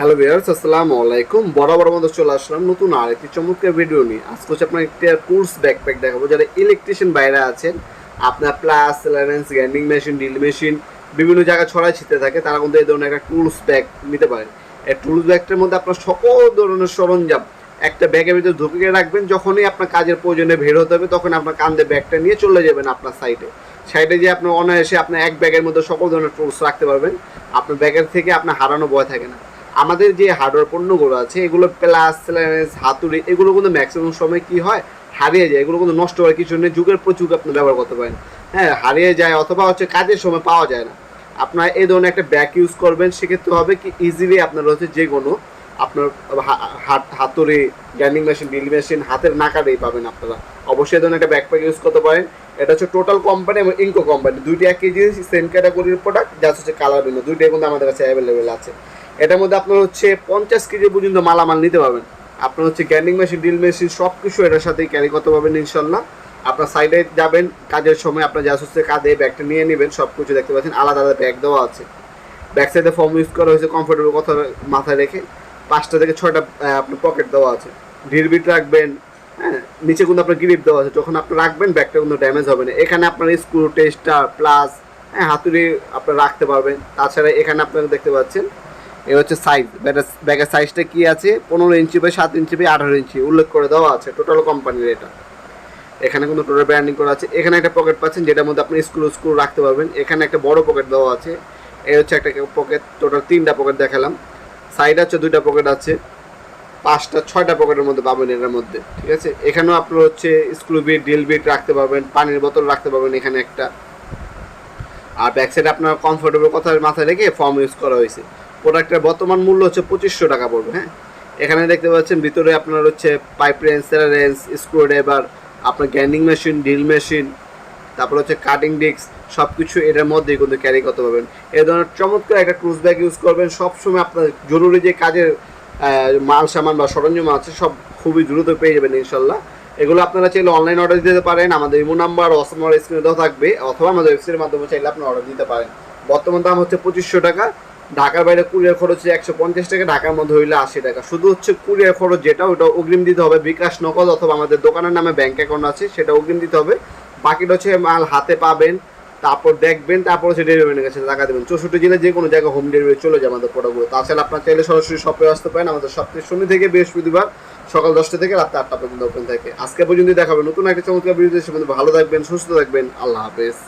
Hello viewers আসসালামু আলাইকুম। বরাবর মতো চলে আসলাম নতুন আর একটি চমৎকার ভিডিও নিয়ে। আজকে হচ্ছে আপনার একটি কোর্স ব্যাকপ্যাক দেখাবো, যারা ইলেকট্রিশিয়ান বাইরে আছেন, আপনার প্লাস লেন্স গ্যান্ডিং মেশিন ড্রিল মেশিন বিভিন্ন জায়গায় ছড়াই ছিটতে থাকে, তারা কিন্তু এই ধরনের একটা টুলস ব্যাগ নিতে পারেন এই টুলস ব্যাগটার মধ্যে আপনার সকল ধরনের সরঞ্জাম একটা ব্যাগের ভিতরে ঢুকিয়ে রাখবেন, যখনই আপনার কাজের প্রয়োজনে বের হতে হবে, তখন আপনার কান্দে ব্যাগটা নিয়ে চলে যাবেন আপনার সাইডে সাইডে যে আপনার অনায়াসে আপনার এক ব্যাগের মধ্যে সকল ধরনের টুলস রাখতে পারবেন। আপনার ব্যাগের থেকে আপনার হারানো ভয় থাকে না। আমাদের যে হার্ডওয়্যার পণ্যগুলো আছে, এগুলো প্লাস লেন্স হাতুড়ি, এগুলো কিন্তু ম্যাক্সিমাম সময় কি হয়? হারিয়ে যায়। এগুলো কিন্তু নষ্ট হওয়ার কিছু নেই। যুগের পর যুগ আপনি ব্যবহার করতে পারেন। হ্যাঁ হারিয়ে যায় অথবা হচ্ছে কাজের সময় পাওয়া যায় না। আপনার এই ধরনের একটা ব্যাগ ইউজ করবেন, সেক্ষেত্রে হবে কি ইজিলি আপনার হচ্ছে যে কোনো আপনার হাতুড়ি গ্যান্ডিং মেশিন ড্রিল মেশিন হাতের নাকারেই পাবেন আপনারা। অবশ্যই এই ধরনের একটা ব্যাকপ্যাক ইউজ করতে পারেন। এটা হচ্ছে টোটাল কোম্পানি এবং ইনকো কোম্পানি দুইটি একই জিনিস সেম ক্যাটাগরির প্রোডাক্ট যা হচ্ছে কালার ভিন্ন। দুইটাই কিন্তু আমাদের কাছে অ্যাভেলেবেল আছে। এটার মধ্যে আপনার হচ্ছে পঞ্চাশ কেজি পর্যন্ত মালামাল নিতে পারবেন। আপনার হচ্ছে গ্যান্ডিং মেশিন, ড্রিল মেশিন সব কিছু এটার সাথেই ক্যারি করতে পারবেন ইনশাল্লাহ আপনার সাইডে যাবেন, কাজের সময় আপনার যা হচ্ছে কাঁধে ব্যাগটা নিয়ে নেবেন সব কিছু দেখতে পাচ্ছেন, আলাদা আলাদা ব্যাগ দেওয়া আছে। ব্যাক সাইডে ফর্ম ইউজ করা হয়েছে কমফোর্টেবল কথা মাথায় রেখে। পাঁচটা থেকে ছয়টা আপনার পকেট দেওয়া আছে। ঢিল বিট রাখবেন হ্যাঁ নিচে কিন্তু আপনার গ্রিপ দেওয়া আছে। যখন আপনি রাখবেন ব্যাগটা কিন্তু ড্যামেজ হবে না। এখানে আপনার স্ক্রু টেস্টার প্লাস হ্যাঁ হাতুড়ি আপনার রাখতে পারবেন। তাছাড়া এখানে আপনারা দেখতে পাচ্ছেন এ হচ্ছে সাইজ ব্যাগের সাইজটা কি আছে? পনেরো ইঞ্চি বাই সাত ইঞ্চি বাই আঠারো ইঞ্চি। উল্লেখ করে দেওয়া আছে টোটাল কোম্পানির এটা এখানে কিন্তু টোটাল ব্র্যান্ডিং করা আছে। এখানে একটা পকেট পাচ্ছেন যেটার মধ্যে আপনি স্ক্রু স্ক্রু রাখতে পারবেন। এখানে একটা বড় পকেট দেওয়া আছে। এই হচ্ছে একটা পকেট টোটাল তিনটা পকেট দেখালাম। সাইড আছে, দুইটা পকেট আছে। পাঁচটা, ছয়টা পকেটের মধ্যে পাবেন এটার মধ্যে, ঠিক আছে? এখানেও আপনার হচ্ছে স্ক্রু বিট ড্রিল বিট রাখতে পারবেন, পানির বোতল রাখতে পারবেন এখানে একটা। আর ব্যাক সাইডে আপনার কমফোর্টেবল কথা মাথায় রেখে ফর্ম ইউজ করা হয়েছে। প্রোডাক্টের বর্তমান মূল্য হচ্ছে পঁচিশশো টাকা পড়বে হ্যাঁ? এখানে দেখতে পাচ্ছেন ভিতরে আপনার হচ্ছে পাইপ রেঞ্জ সেরা রেঞ্জ স্ক্রু ড্রাইভার আপনার গ্যান্ডিং মেশিন ড্রিল মেশিন তারপর হচ্ছে কাটিং ডিস্ক সব কিছু এটার মধ্যেই কিন্তু ক্যারি করতে পারবেন। এই ধরনের চমৎকার একটা ক্রুজ ব্যাগ ইউজ করবেন। সবসময় আপনার জরুরি যে কাজের মাল, সামান বা সরঞ্জাম আছে, সব খুবই দ্রুত পেয়ে যাবেন ইনশাল্লাহ। এগুলো আপনারা চাইলে অনলাইন অর্ডার দিতে পারেন। আমাদের ইমো নাম্বার অসমার স্ক্রিনে দেওয়া থাকবে। অথবা আমাদের ওয়েবসাইটের মাধ্যমে চাইলে আপনি অর্ডার দিতে পারেন। বর্তমান দাম হচ্ছে পঁচিশশো টাকা। ঢাকার বাইরে কুরিয়ার খরচ একশো পঞ্চাশ টাকা, ঢাকার মধ্যে হইলে আশি টাকা। শুধু হচ্ছে কুরিয়ার খরচ যেটা, ওটা অগ্রিম দিতে হবে। বিকাশ নগদ অথবা আমাদের দোকানের নামে ব্যাংক অ্যাকাউন্ট আছে, সেটা অগ্রিম দিতে হবে। বাকিটা হচ্ছে মাল হাতে পাবেন, তারপর দেখবেন, তারপর হচ্ছে ডেলিভারি কাছে টাকা দেবেন। চৌষট্টি জেলায় যে কোনো জায়গায় হোম ডেলিভারি চলে যায় আমাদের প্রোডাক্টগুলো তাছাড়া আপনার চাইলে সরাসরি শপে আসতে পারেন। আমাদের সপ্তাহে শনি থেকে বৃহস্পতিবার সকাল দশটা থেকে রাত আটটা পর্যন্ত ওপেন থাকে। আজকে পর্যন্ত দেখাবেন নতুন একটা চমৎকার ভিডিও ভালো থাকবেন, সুস্থ থাকবেন। আল্লাহ হাফেজ।